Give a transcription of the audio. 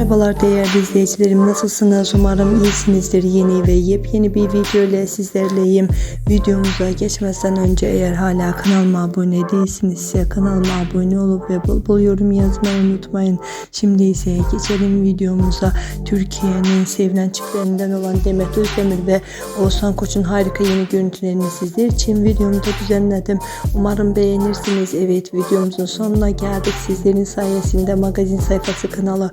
Merhabalar değerli izleyicilerim. Nasılsınız? Umarım iyisinizdir. Yeni ve yepyeni bir video ile sizlerleyim. Videomuza geçmeden önce eğer hala kanalıma abone değilsinizse kanalıma abone olup ve bol bol yorum yazmayı unutmayın. Şimdi ise geçelim videomuza. Türkiye'nin sevilen çiftlerinden olan Demet Özdemir ve Oğuzhan Koç'un harika yeni görüntülerini sizler için videomda düzenledim. Umarım beğenirsiniz. Evet videomuzun sonuna geldik. Sizlerin sayesinde magazin sayfası kanalı